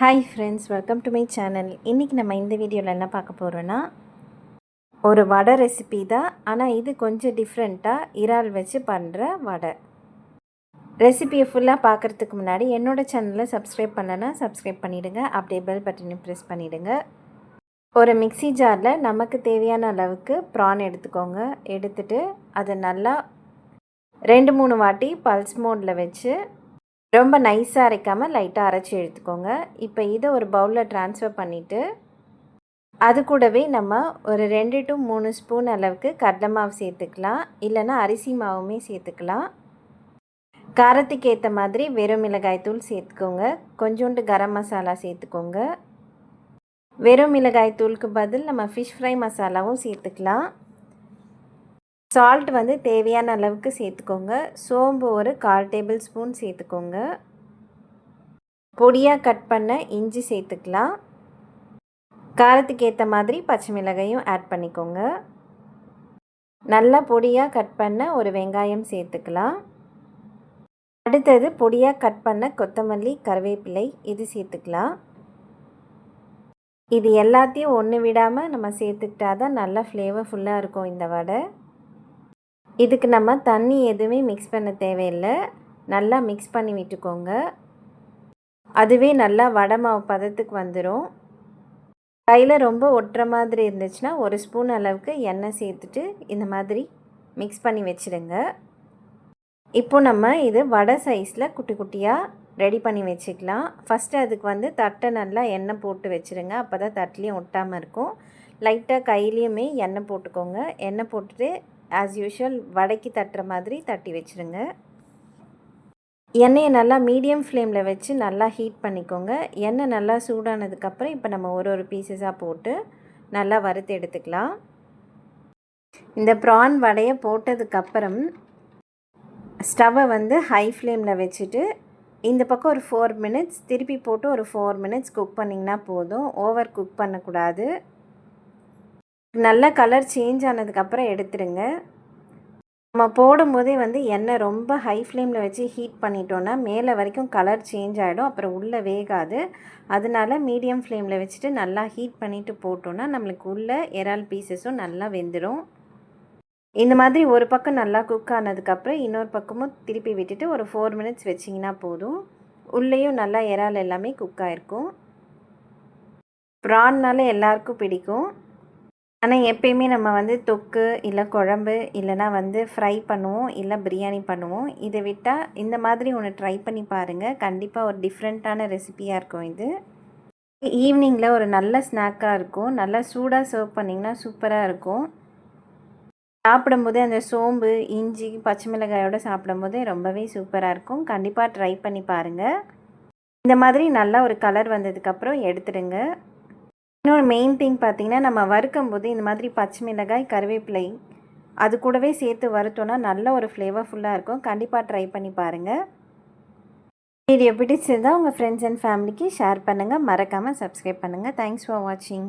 Hi friends welcome to my channel இன்றைக்கி நம்ம இந்த வீடியோவில் என்ன பார்க்க போகிறோன்னா ஒரு வடை ரெசிபி தான். ஆனால் இது கொஞ்சம் டிஃப்ரெண்ட்டாக இறால் வச்சு பண்ணுற வடை. ரெசிபியை ஃபுல்லாக பார்க்குறதுக்கு முன்னாடி என்னோடய சேனலை சப்ஸ்கிரைப் பண்ணலைன்னா சப்ஸ்கிரைப் பண்ணிவிடுங்க அப்படியே பெல் பட்டனையும் ப்ரெஸ் பண்ணிவிடுங்க ஒரு மிக்ஸி ஜாரில் நமக்கு தேவையான அளவுக்கு ப்ரான் எடுத்துக்கோங்க. எடுத்துட்டு அதை நல்லா ரெண்டு மூணு வாட்டி பல்ஸ் மோடில் வச்சு ரொம்ப நைஸாக அரைக்காமல் லைட்டாக அரைச்சி எடுத்துக்கோங்க. இப்போ இதை ஒரு பவுலில் ட்ரான்ஸ்ஃபர் பண்ணிவிட்டு அது கூடவே நம்ம ஒரு ரெண்டு டு மூணு ஸ்பூன் அளவுக்கு கடலை மாவு சேர்த்துக்கலாம். இல்லைன்னா அரிசி மாவுமே சேர்த்துக்கலாம். காரத்துக்கு ஏற்ற மாதிரி வெறும் மிளகாய் தூள் சேர்த்துக்கோங்க. கொஞ்சோண்டு கரம் மசாலா சேர்த்துக்கோங்க. வெறும் மிளகாய் தூளுக்கு பதில் நம்ம ஃபிஷ் ஃப்ரை மசாலாவும் சேர்த்துக்கலாம். சால்ட் வந்து தேவையான அளவுக்கு சேர்த்துக்கோங்க. சோம்பு ஒரு கால் டேபிள் ஸ்பூன் சேர்த்துக்கோங்க. பொடியாக கட் பண்ண இஞ்சி சேர்த்துக்கலாம். காரத்துக்கு ஏற்ற மாதிரி பச்சை மிளகாயும் ஆட் பண்ணிக்கோங்க. நல்லா பொடியாக கட் பண்ண ஒரு வெங்காயம் சேர்த்துக்கலாம். அடுத்தது பொடியாக கட் பண்ண கொத்தமல்லி கருவேப்பிலை இது சேர்த்துக்கலாம். இது எல்லாத்தையும் ஒன்று விடாமல் நம்ம சேர்த்துக்கிட்டா தான் நல்லா ஃப்ளேவர்ஃபுல்லாக இருக்கும் இந்த வடை. இதுக்கு நம்ம தண்ணி எதுவுமே மிக்ஸ் பண்ண தேவையில்லை. நல்லா மிக்ஸ் பண்ணி விட்டுக்கோங்க. அதுவே நல்லா வடை மாவு பதத்துக்கு வந்துடும் கையில் ரொம்ப ஒட்டுற மாதிரி இருந்துச்சுன்னா ஒரு ஸ்பூன் அளவுக்கு எண்ணெய் சேர்த்துட்டு இந்த மாதிரி மிக்ஸ் பண்ணி வச்சுடுங்க. இப்போ நம்ம இது வடை சைஸில் குட்டி குட்டியாக ரெடி பண்ணி வச்சுக்கலாம். ஃபஸ்ட்டு அதுக்கு வந்து தட்டை நல்லா எண்ணெய் போட்டு வச்சுருங்க. அப்போ தான் தட்டிலையும் ஒட்டாமல் இருக்கும். லைட்டாக கையிலையுமே எண்ணெய் போட்டுக்கோங்க. எண்ணெய் போட்டுட்டு ஆஸ் யூஷுவல் வடைக்கு தட்டுற மாதிரி தட்டி வச்சுருங்க. எண்ணெயை நல்லா மீடியம் ஃப்ளேமில் வச்சு நல்லா ஹீட் பண்ணிக்கோங்க. எண்ணெய் நல்லா சூடானதுக்கப்புறம் இப்போ நம்ம ஒரு ஒரு பீசஸாக போட்டு நல்லா வறுத்து எடுத்துக்கலாம். இந்த ப்ரான் வடையை போட்டதுக்கப்புறம் ஸ்டவ்வை வந்து ஹை ஃப்ளேமில் வச்சுட்டு இந்த பக்கம் ஒரு ஃபோர் மினிட்ஸ் திருப்பி போட்டு ஒரு ஃபோர் மினிட்ஸ் குக் பண்ணிங்கன்னா போதும். ஓவர் குக் பண்ணக்கூடாது. நல்ல கலர் சேஞ்ச் ஆனதுக்கப்புறம் எடுத்துருங்க. நம்ம போடும்போதே வந்து எண்ணெய் ரொம்ப ஹை ஃப்ளேமில் வச்சு ஹீட் பண்ணிட்டோன்னா மேலே வரைக்கும் கலர் சேஞ்ச் ஆகிடும் அப்புறம் உள்ளே வேகாது. அதனால மீடியம் ஃப்ளேமில் வச்சுட்டு நல்லா ஹீட் பண்ணிவிட்டு போட்டோன்னா நம்மளுக்கு உள்ளே இறால் பீசஸும் நல்லா வெந்துடும் இந்த மாதிரி ஒரு பக்கம் நல்லா குக் ஆனதுக்கப்புறம் இன்னொரு பக்கமும் திருப்பி விட்டுட்டு ஒரு ஃபோர் மினிட்ஸ் வச்சிங்கன்னா போதும். உள்ளேயும் நல்லா இறால் எல்லாமே குக் ஆகிருக்கும் ப்ரான்னால எல்லாருக்கும் பிடிக்கும். ஆனால் எப்பயுமே நம்ம வந்து தொக்கு இல்லை குழம்பு இல்லைனா வந்து ஃப்ரை பண்ணுவோம் இல்லை பிரியாணி பண்ணுவோம். இதை விட்டால் இந்த மாதிரி ஒன்று ட்ரை பண்ணி பாருங்கள் கண்டிப்பாக ஒரு டிஃப்ரெண்ட்டான ரெசிபியாக இருக்கும் இது. ஈவினிங்கில் ஒரு நல்ல ஸ்நாக்காக இருக்கும். நல்லா சூடாக சர்வ் பண்ணிங்கன்னா சூப்பராக இருக்கும். சாப்பிடும்போது அந்த சோம்பு இஞ்சி பச்சை மிளகாயோடு சாப்பிடும்போது ரொம்பவே சூப்பராக இருக்கும். கண்டிப்பாக ட்ரை பண்ணி பாருங்கள் இந்த மாதிரி நல்லா ஒரு கலர் வந்ததுக்கப்புறம் எடுத்துடுங்க. இன்னொரு மெயின் திங் பார்த்திங்கன்னா நம்ம வறுக்கும் போது இந்த மாதிரி பச்சை மிளகாய் கருவேப்பிலை அது கூடவே சேர்த்து வறுத்தோன்னா நல்ல ஒரு ஃப்ளேவர்ஃபுல்லாக இருக்கும். கண்டிப்பாக ட்ரை பண்ணி பாருங்கள் வீடியோ பிடிச்சிருந்தால் உங்கள் ஃப்ரெண்ட்ஸ் அண்ட் ஃபேமிலிக்கு ஷேர் பண்ணுங்கள் மறக்காமல் சப்ஸ்கிரைப் பண்ணுங்கள் தேங்க்ஸ் ஃபார் வாட்சிங்